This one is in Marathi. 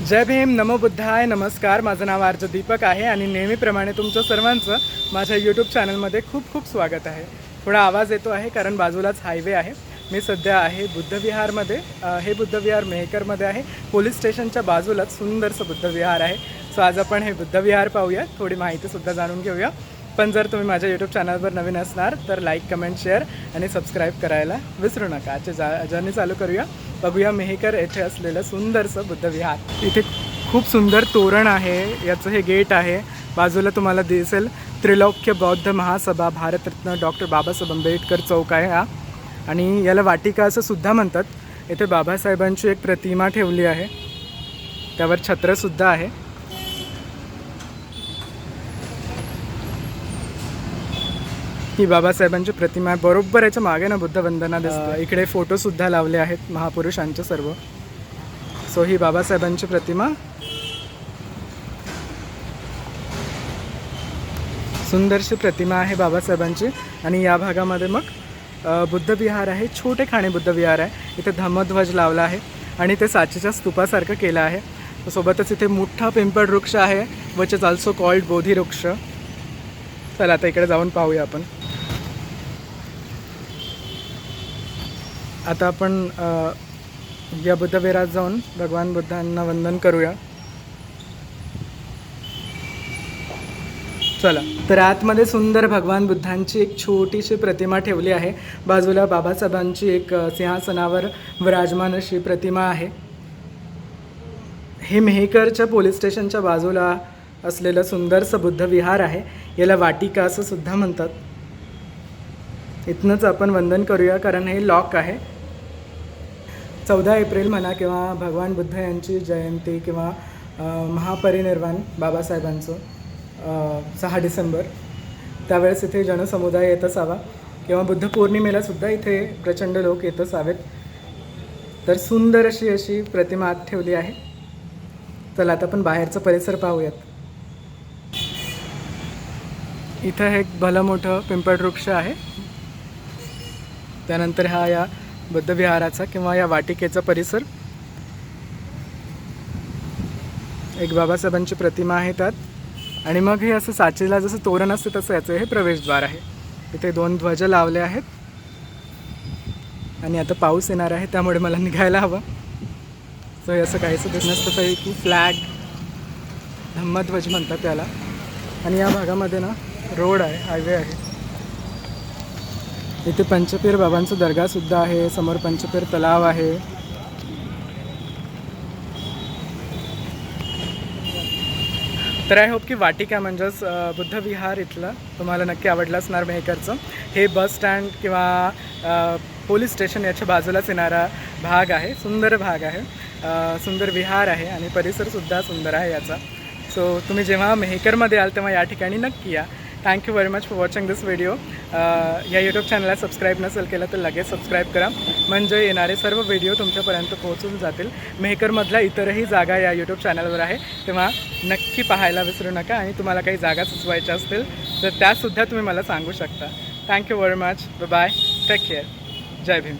जय भीम नमो बुद्धाय नमस्कार. माझं नाव आर्ज दीपक आहे आणि नेहमीप्रमाणे तुमचं सर्वांचं माझ्या यूट्यूब चॅनलमध्ये खूप खूप स्वागत आहे. थोडा आवाज येतो आहे कारण बाजूलाच हायवे आहे. मी सध्या आहे बुद्धविहारमध्ये. हे बुद्धविहार मेहकरमध्ये आहे. पोलीस स्टेशनच्या बाजूलाच सुंदरसं बुद्धविहार आहे. सो आज आपण हे बुद्धविहार पाहूया थोडी माहितीसुद्धा जाणून घेऊया. पण जर तुम्ही माझ्या यूट्यूब चॅनलवर नवीन असणार तर लाईक कमेंट शेअर आणि सबस्क्राईब करायला विसरू नका. आजच्या जा जर्नी चालू करूया. बघूया मेहकर येथे असलेलं सुंदरसं बुद्धविहार इथे खूप सुंदर तोरण आहे. याचं हे गेट आहे. बाजूला तुम्हाला दिसेल त्रिलोक्य बौद्ध महासभा भारतरत्न डॉक्टर बाबासाहेब आंबेडकर चौक आहे हा. आणि याला वाटिका असं सुद्धा म्हणतात. इथे बाबासाहेबांची एक प्रतिमा ठेवली आहे. त्यावर छत्रसुद्धा आहे. ही बाबासाहेबांची प्रतिमा आहे. बरोबर याच्या मागे ना बुद्ध वंदना दिसते. इकडे फोटो सुद्धा लावले आहेत महापुरुषांचे सर्व. सो ही बाबासाहेबांची प्रतिमा. सुंदरशी प्रतिमा आहे बाबासाहेबांची. आणि या भागामध्ये मग अ, बुद्धविहार आहे. छोटे खाणे बुद्धविहार आहे. इथे धम्मध्वज लावला आहे. आणि ते साचीच्या स्तूपासारखं केलं आहे. सोबतच इथे मोठा पिंपळ वृक्ष आहे. वच is also called Bodhi vriksha. चला आता इकडे जाऊन पाहूया आपण. आता आपण या बुद्धविरात जाऊन भगवान बुद्धांना वंदन करूया. चला. तर आतमध्ये सुंदर भगवान बुद्धांची एक छोटीशी प्रतिमा ठेवली आहे. बाजूला बाबासाहेबांची एक सिंहासनावर विराजमान अशी प्रतिमा आहे. हे मेहकरच्या पोलीस स्टेशनच्या बाजूला असलेलं सुंदरसं बुद्ध विहार आहे. याला वाटिका असं सुद्धा म्हणतात. इथनंच आपण वंदन करूया कारण हे लॉक आहे. चौदा एप्रिल म्हणा किंवा भगवान बुद्ध यांची जयंती किंवा महापरिनिर्वाण बाबासाहेबांचं सहा डिसेंबर. त्यावेळेस इथे जनसमुदाय येत असावा किंवा बुद्ध पौर्णिमेला सुद्धा इथे प्रचंड लोक येत असावेत तर सुंदर अशी अशी प्रतिमा आत ठेवली आहे. चला आता आपण बाहेरचा परिसर पाहूयात. इथं हे एक भलं मोठं पिंपळ वृक्ष आहे. त्यानंतर हा या बुद्धविहाराचा किंवा या वाटिकेचा परिसर. एक बाबासाहेबांची प्रतिमा आहे त्यात. आणि मग हे असं साचेला जसं तोरण असतं तसं याचं हे प्रवेशद्वार आहे. इथे दोन ध्वज लावले आहेत. आणि आता पाऊस येणार आहे त्यामुळे मला निघायला हवं. सो हे असं काहीचं दिसणं तरी की फ्लॅग धम्मध्वज म्हणतात त्याला. आणि या भागामध्ये ना रोड आहे हायवे आहे. इथे पंचपीर बाबांचं दर्गासुद्धा आहे. समोर पंचपीर तलाव आहे. तर आय होप की वाटिका म्हणजेच बुद्धविहार इथलं तुम्हाला नक्की आवडलं असणार मेहकरचं. हे बस स्टँड किंवा पोलीस स्टेशन याच्या बाजूलाच येणारा भाग आहे. सुंदर भाग आहे. सुंदर विहार आहे आणि परिसरसुद्धा सुंदर आहे याचा. सो तुम्ही जेव्हा मेहकरमध्ये याल तेव्हा या ठिकाणी नक्की या. Thank you very much for watching this video या यूट्यूब चॅनलला सबस्क्राईब नसेल केलं तर लगेच सबस्क्राईब करा. म्हणजे येणारे सर्व व्हिडिओ तुमच्यापर्यंत पोहोचून जातील. मेहकरमधल्या इतरही जागा या यूट्यूब चॅनलवर आहे. तेव्हा नक्की पाहायला विसरू नका आणि तुम्हाला काही जागा सुचवायच्या असतील तर त्यासुद्धा तुम्ही मला सांगू शकता. Thank you very much bye take care Jai Bhim.